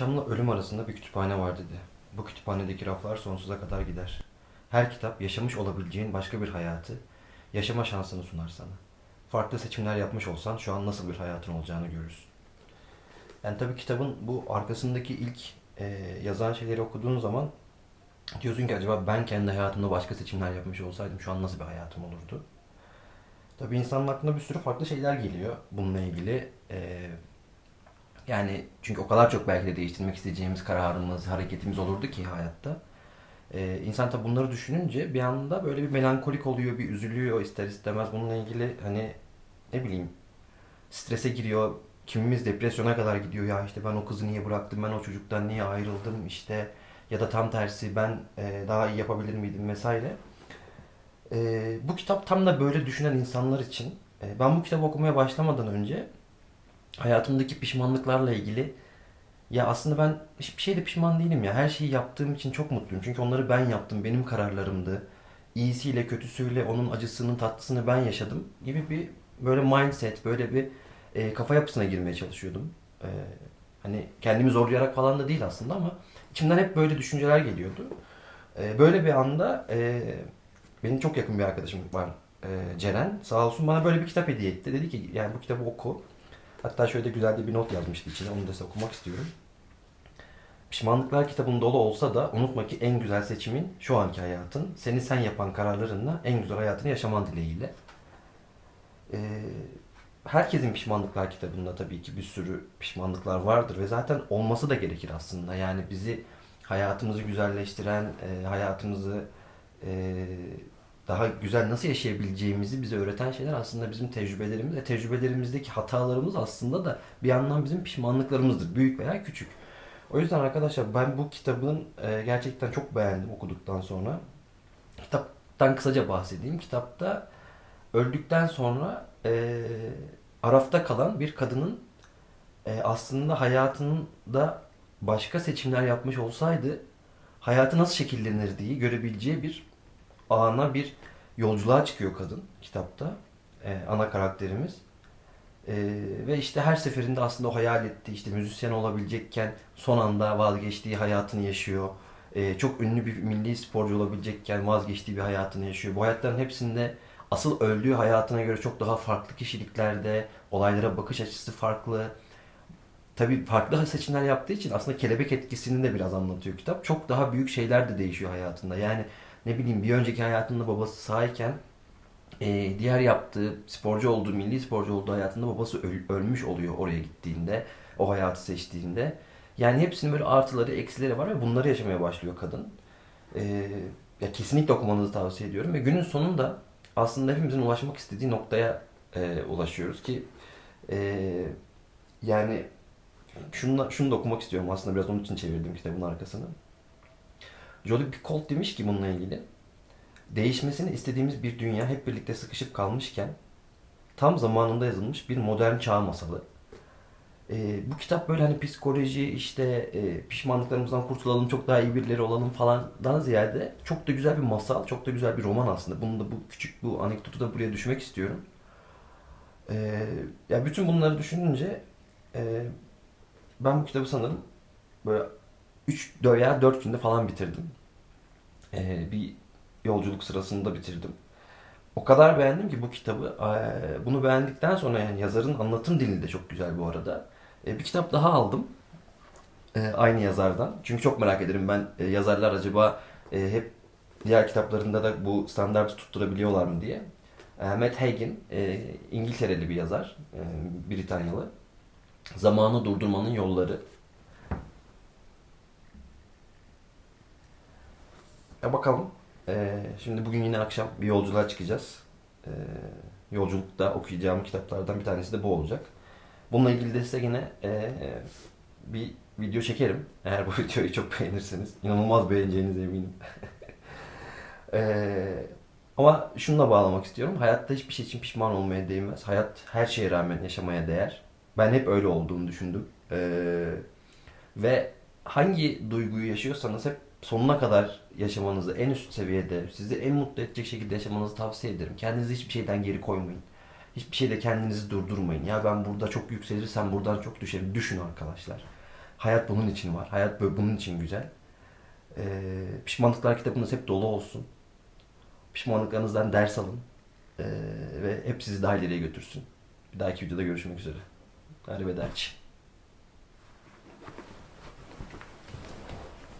Yaşamla ölüm arasında bir kütüphane var dedi. Bu kütüphanedeki raflar sonsuza kadar gider. Her kitap yaşamış olabileceğin başka bir hayatı, yaşama şansını sunar sana. Farklı seçimler yapmış olsan şu an nasıl bir hayatın olacağını görürsün. Yani tabii kitabın bu arkasındaki ilk e, yazan şeyleri okuduğun zaman diyorsun ki acaba ben kendi hayatımda başka seçimler yapmış olsaydım şu an nasıl bir hayatım olurdu? Tabii insanın aklına bir sürü farklı şeyler geliyor bununla ilgili. E, yani çünkü o kadar çok belki de değiştirmek isteyeceğimiz kararımız, hareketimiz olurdu ki hayatta. Ee, insan tabi bunları düşününce bir anda böyle bir melankolik oluyor, bir üzülüyor ister istemez. Bununla ilgili hani ne bileyim strese giriyor. Kimimiz depresyona kadar gidiyor. Ya işte ben o kızı niye bıraktım, ben o çocuktan niye ayrıldım işte ya da tam tersi ben e, daha iyi yapabilir miydim vesaire. Ee, bu kitap tam da böyle düşünen insanlar için. e, ben bu kitabı okumaya başlamadan önce hayatımdaki pişmanlıklarla ilgili ya aslında ben hiçbir şeyde pişman değilim ya. Her şeyi yaptığım için çok mutluyum. Çünkü onları ben yaptım. Benim kararlarımdı. İyisiyle kötüsüyle onun acısının tatlısını ben yaşadım gibi bir böyle mindset, böyle bir e, kafa yapısına girmeye çalışıyordum. E, hani kendimi zorlayarak falan da değil aslında ama içimden hep böyle düşünceler geliyordu. E, böyle bir anda e, benim çok yakın bir arkadaşım var e, Ceren. Sağ olsun bana böyle bir kitap hediye etti. Dedi ki yani bu kitabı oku. Hatta şöyle de güzel bir not yazmıştı içine. Onu da size okumak istiyorum. Pişmanlıklar kitabın dolu olsa da unutma ki en güzel seçimin şu anki hayatın. Seni sen yapan kararlarınla en güzel hayatını yaşaman dileğiyle. Ee, herkesin pişmanlıklar kitabında tabii ki bir sürü pişmanlıklar vardır ve zaten olması da gerekir aslında. Yani bizi hayatımızı güzelleştiren, e, hayatımızı e, daha güzel nasıl yaşayabileceğimizi bize öğreten şeyler aslında bizim tecrübelerimiz ve tecrübelerimizdeki hatalarımız aslında da bir yandan bizim pişmanlıklarımızdır. Büyük veya küçük. O yüzden arkadaşlar ben bu kitabın e, gerçekten çok beğendim okuduktan sonra. Kitaptan kısaca bahsedeyim. Kitapta öldükten sonra e, arafta kalan bir kadının e, aslında hayatında başka seçimler yapmış olsaydı hayatı nasıl şekillenirdiği görebileceği bir ana bir yolculuğa çıkıyor kadın kitapta. Ee, ana karakterimiz. Ee, ve işte her seferinde aslında o hayal ettiği işte müzisyen olabilecekken son anda vazgeçtiği hayatını yaşıyor. Ee, çok ünlü bir milli sporcu olabilecekken vazgeçtiği bir hayatını yaşıyor. Bu hayatların hepsinde asıl öldüğü hayatına göre çok daha farklı kişiliklerde, olaylara bakış açısı farklı. Tabii farklı seçimler yaptığı için aslında kelebek etkisini de biraz anlatıyor kitap. Çok daha büyük şeyler de değişiyor hayatında. Yani ne bileyim bir önceki hayatında babası sağyken e, diğer yaptığı sporcu olduğu, milli sporcu olduğu hayatında babası öl- ölmüş oluyor oraya gittiğinde, o hayatı seçtiğinde. Yani hepsinin böyle artıları, eksileri var ve bunları yaşamaya başlıyor kadın. E, ya kesinlikle okumanızı tavsiye ediyorum ve günün sonunda aslında hepimizin ulaşmak istediği noktaya e, ulaşıyoruz ki e, yani şunu, şunu da okumak istiyorum aslında biraz onun için çevirdim kitabın arkasını. Jody Picoult demiş ki bununla ilgili. Değişmesini istediğimiz bir dünya hep birlikte sıkışıp kalmışken tam zamanında yazılmış bir modern çağ masalı. Ee, bu kitap böyle hani psikoloji işte e, pişmanlıklarımızdan kurtulalım çok daha iyi birileri olalım falandan ziyade çok da güzel bir masal, çok da güzel bir roman aslında. Bunu da bu küçük bu anekdotu da buraya düşmek istiyorum. Ee, ya bütün bunları düşününce e, ben bu kitabı sanırım böyle 3 veya 4 günde falan bitirdim. Ee, bir yolculuk sırasında bitirdim. O kadar beğendim ki bu kitabı. Ee, bunu beğendikten sonra yani yazarın anlatım dili de çok güzel bu arada. Ee, bir kitap daha aldım. Ee, aynı yazardan. Çünkü çok merak ederim ben e, yazarlar acaba e, hep diğer kitaplarında da bu standartı tutturabiliyorlar mı diye. Ee, Matt Hagen, e, İngiltereli bir yazar, e, Britanyalı. Zamanı Durdurmanın Yolları. Ya bakalım. Ee, şimdi bugün yine akşam bir yolculuğa çıkacağız. Ee, yolculukta okuyacağım kitaplardan bir tanesi de bu olacak. Bununla ilgili de size yine ee, bir video çekerim. Eğer bu videoyu çok beğenirseniz. İnanılmaz beğeneceğinize eminim. Ee, ama şununla bağlamak istiyorum. Hayatta hiçbir şey için pişman olmaya değmez. Hayat her şeye rağmen yaşamaya değer. Ben hep öyle olduğunu düşündüm. Ee, ve hangi duyguyu yaşıyorsanız hep sonuna kadar yaşamanızı en üst seviyede, sizi en mutlu edecek şekilde yaşamanızı tavsiye ederim. Kendinizi hiçbir şeyden geri koymayın. Hiçbir şeyde kendinizi durdurmayın. Ya ben burada çok yükselirsem buradan çok düşerim. Düşün arkadaşlar. Hayat bunun için var. Hayat böyle bunun için güzel. Ee, pişmanlıklar kitabınız hep dolu olsun. Pişmanlıklarınızdan ders alın. Ee, ve hep sizi daha ileriye götürsün. Bir dahaki videoda görüşmek üzere. Arrivederci.